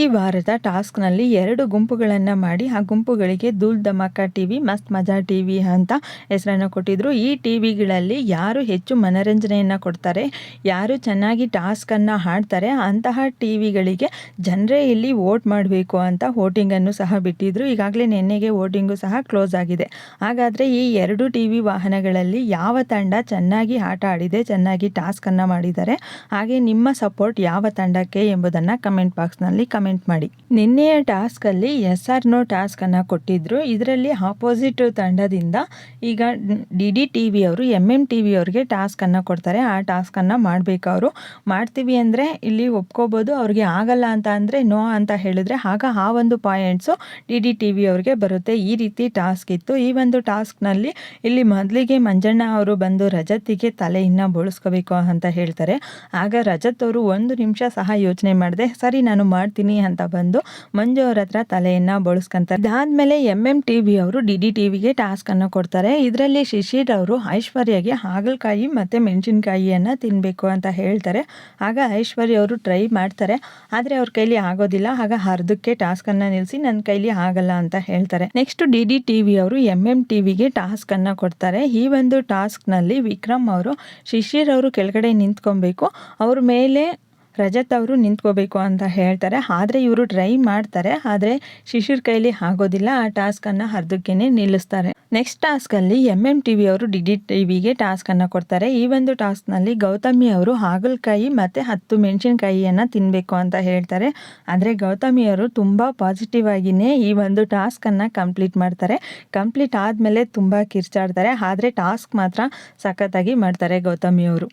ಈ ವಾರದ ಟಾಸ್ಕ್ನಲ್ಲಿ ಎರಡು ಗುಂಪುಗಳನ್ನು ಮಾಡಿ, ಆ ಗುಂಪುಗಳಿಗೆ ದೂಲ್ ಧಮಾಕ ಟಿ ವಿ ಮಸ್ತ್ ಮಜಾ ಟಿ ವಿ ಅಂತ ಹೆಸರನ್ನು ಕೊಟ್ಟಿದ್ರು. ಈ ಟಿ ವಿಗಳಲ್ಲಿ ಯಾರು ಹೆಚ್ಚು ಮನರಂಜನೆಯನ್ನು ಕೊಡ್ತಾರೆ, ಯಾರು ಚೆನ್ನಾಗಿ ಟಾಸ್ಕನ್ನು ಹಾಡ್ತಾರೆ ಅಂತಹ ಟಿ ವಿಗಳಿಗೆ ಜನರೇ ಇಲ್ಲಿ ವೋಟ್ ಮಾಡಬೇಕು ಅಂತ ವೋಟಿಂಗನ್ನು ಸಹ ಬಿಟ್ಟಿದ್ರು. ಈಗಾಗಲೇ ನಿನ್ನೆಗೆ ವೋಟಿಂಗು ಸಹ ಕ್ಲೋಸ್ ಆಗಿದೆ. ಹಾಗಾದರೆ ಈ ಎರಡು ಟಿ ವಿ ವಾಹನಗಳಲ್ಲಿ ಯಾವ ತಂಡ ಚೆನ್ನಾಗಿ ಆಟ ಆಡಿದೆ, ಚೆನ್ನಾಗಿ ಟಾಸ್ಕನ್ನು ಮಾಡಿದ್ದಾರೆ, ಹಾಗೆ ನಿಮ್ಮ ಸಪೋರ್ಟ್ ಯಾವ ತಂಡಕ್ಕೆ ಎಂಬುದನ್ನು ಕಮೆಂಟ್ ಬಾಕ್ಸ್ನಲ್ಲಿ ಕಮೆಂಟ್ ಮಾಡಿ. ನಿನ್ನೆಯ ಟಾಸ್ಕಲ್ಲಿ ಎಸ್ ಆರ್ ನೋ ಟಾಸ್ಕನ್ನು ಕೊಟ್ಟಿದ್ದರು ಇದರಲ್ಲಿ ಆಪೋಸಿಟ್ ತಂಡದಿಂದ ಈಗ ಡಿ ಡಿ ಟಿ ವಿ ಅವರು ಎಂ ಎಂ ಟಿ ವಿ ಅವ್ರಿಗೆ ಟಾಸ್ಕನ್ನು ಕೊಡ್ತಾರೆ. ಆ ಟಾಸ್ಕನ್ನು ಮಾಡಬೇಕು ಅವರು ಮಾಡ್ತೀವಿ ಅಂದರೆ ಇಲ್ಲಿ ಒಪ್ಕೋಬೋದು, ಅವ್ರಿಗೆ ಆಗಲ್ಲ ಅಂತ ಅಂದರೆ ನೋ ಅಂತ ಹೇಳಿದ್ರೆ ಆಗ ಆ ಒಂದು points D D T V ಅವ್ರಿಗೆ ಬರುತ್ತೆ. ಈ ರೀತಿ ಟಾಸ್ಕ್ ಇತ್ತು. ಈ ಒಂದು ಟಾಸ್ಕ್ನಲ್ಲಿ ಇಲ್ಲಿ ಮೊದಲಿಗೆ ಮಂಜಣ್ಣ ಅವರು ಬಂದು ರಜತ್ತಿಗೆ ತಲೆಯನ್ನು ಬೋಳಿಸ್ಕೋಬೇಕು ಅಂತ ಹೇಳ್ತಾರೆ. ಆಗ ರಜತ್ ಅವರು ಒಂದು ನಿಮಿಷ ಸಹ ಯೋಚನೆ ಮಾಡಿದೆ, ಸರಿ, ನಾನು ಮಾಡ್ತೀನಿ. ಅಂತ ಬಂದು ಮಂಜು ಅವ್ರ ಹತ್ರ ತಲೆಯನ್ನ ಬಳಸ್ಕೊಂತಾರೆ. ಇದಾದ್ಮೇಲೆ ಎಂ ಎಂ ಟಿ ವಿ ಅವರು ಡಿ ಡಿ ಟಿ ವಿಗೆ ಟಾಸ್ಕ್ ಅನ್ನು ಕೊಡ್ತಾರೆ. ಇದರಲ್ಲಿ ಶಿಶಿರ್ ಅವರು ಐಶ್ವರ್ಯಗೆ ಹಾಗಲಕಾಯಿ ಮತ್ತೆ ಮೆಣಸಿನ್ಕಾಯಿಯನ್ನ ತಿನ್ಬೇಕು ಅಂತ ಹೇಳ್ತಾರೆ. ಆಗ ಐಶ್ವರ್ಯ ಅವರು ಟ್ರೈ ಮಾಡ್ತಾರೆ. ಆದ್ರೆ ಅವ್ರ ಕೈಲಿ ಆಗೋದಿಲ್ಲ. ಆಗ ಟಾಸ್ಕ್ ಅನ್ನ ನಿಲ್ಲಿಸಿ ನನ್ನ ಕೈಲಿ ಆಗಲ್ಲ ಅಂತ ಹೇಳ್ತಾರೆ. Next D D T V ಅವರು ಎಂ ಎಂ ಟಿ ವಿಗೆ ಟಾಸ್ಕ್ ಅನ್ನ ಕೊಡ್ತಾರೆ. ಈ ಒಂದು ಟಾಸ್ಕ್ನಲ್ಲಿ ವಿಕ್ರಮ್ ಅವರು ಶಿಶಿರ್ ಅವರು ಕೆಳಗಡೆ ನಿಂತ್ಕೊಬೇಕು. ಅವ್ರ ಮೇಲೆ ರಜತ್ ಅವರು ನಿಂತ್ಕೋಬೇಕು ಅಂತ ಹೇಳ್ತಾರೆ. ಆದರೆ ಇವರು ಟ್ರೈ ಮಾಡ್ತಾರೆ. ಆದರೆ ಶಿಶಿರ್ ಕೈಲಿ ಆಗೋದಿಲ್ಲ. ಆ ಟಾಸ್ಕನ್ನು ಅರ್ಧಕ್ಕೇನೆ ನಿಲ್ಲಿಸ್ತಾರೆ. ನೆಕ್ಸ್ಟ್ ಟಾಸ್ಕಲ್ಲಿ ಎಂ ಎಂ ಟಿ ವಿ ಅವರು ಡಿ ಡಿ ಟಿ ವಿಗೆ ಟಾಸ್ಕನ್ನು ಕೊಡ್ತಾರೆ. ಈ ಒಂದು ಟಾಸ್ಕ್ನಲ್ಲಿ ಗೌತಮಿ ಅವರು ಹಾಗಲಕಾಯಿ ಮತ್ತು ಹತ್ತು ಮೆಣಸಿನಕಾಯಿಯನ್ನು ತಿನ್ನಬೇಕು ಅಂತ ಹೇಳ್ತಾರೆ. ಆದರೆ ಗೌತಮಿ ಅವರು ತುಂಬ ಪಾಸಿಟಿವ್ ಆಗಿಯೇ ಈ ಒಂದು ಟಾಸ್ಕನ್ನು ಕಂಪ್ಲೀಟ್ ಮಾಡ್ತಾರೆ. ಕಂಪ್ಲೀಟ್ ಆದಮೇಲೆ ತುಂಬ ಕಿರ್ಚಾಡ್ತಾರೆ. ಆದರೆ ಟಾಸ್ಕ್ ಮಾತ್ರ ಸಖತ್ತಾಗಿ ಮಾಡ್ತಾರೆ ಗೌತಮಿ ಅವರು.